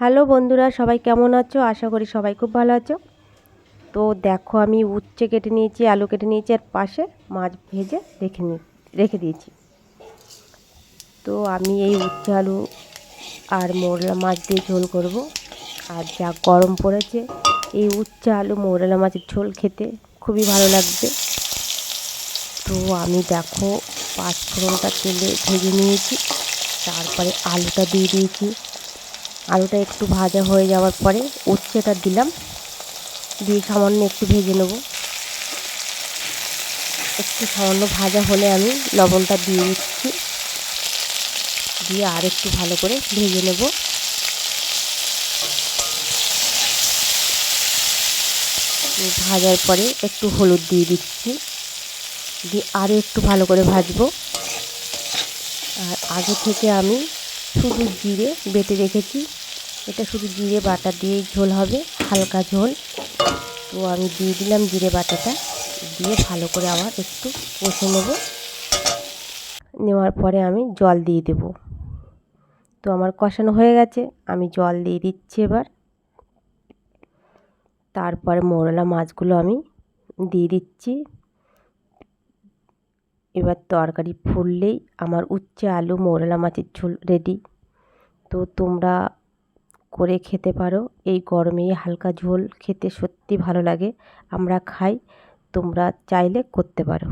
Hello বন্ধুরা, সবাই কেমন আছো? আশা করি সবাই খুব ভালো আছো। তো দেখো, আমি উচ্ছে কেটে নিয়েছি, আলু কেটে নিয়েছি, আর পাশে মাছ ভেজে রেখে নি, রেখে দিয়েছি। তো আমি এই উচ্ছে, আলু আর মোরলা মাছ দিয়ে ঝোল করব। আর যা গরম পড়েছে, এই উচ্ছে, আলু, মোরলা মাছের ঝোল খেতে খুবই ভালো লাগবে। তো আমি দেখো, পাঁচ ফোড়নটা তেলে ভেজে নিয়েছি, তারপরে আলুটা দিয়ে দিয়েছি। আলুটা একটু ভাজা হয়ে যাওয়ার পরে উচ্ছেটা দিলাম। দিয়ে সামান্য একটু ভেজে নেব। একটু সামান্য ভাজা হলে আমি লবণটা দিয়ে দিচ্ছি। দিয়ে আর একটু ভালো করে ভেজে নেব। ভাজার পরে একটু হলুদ দিয়ে দিচ্ছি। দিয়ে আরও একটু ভালো করে ভাজবো। আর আগে থেকে আমি শুধু জিরে বেটে রেখেছি। এটা শুধু জিরে বাটা দিয়েই ঝোল হবে, হালকা ঝোল। তো আমি দিয়ে দিলাম জিরে বাটাটা, দিয়ে ভালো করে আবার একটু কষে নেব। নেওয়ার পরে আমি জল দিয়ে দেব। তো আমার কষানো হয়ে গেছে, আমি জল দিয়ে দিচ্ছি এবার। তারপরে মোরলা মাছগুলো আমি দিয়ে দিচ্ছি। এবার তরকারি ফুললেই আমার উচ্ছে আলু মোরলা মাছের ঝোল রেডি। তো তোমরা করে খেতে পারো। এই গরমে হালকা ঝোল খেতে সত্যি ভালো লাগে। আমরা খাই, তোমরা চাইলে করতে পারো।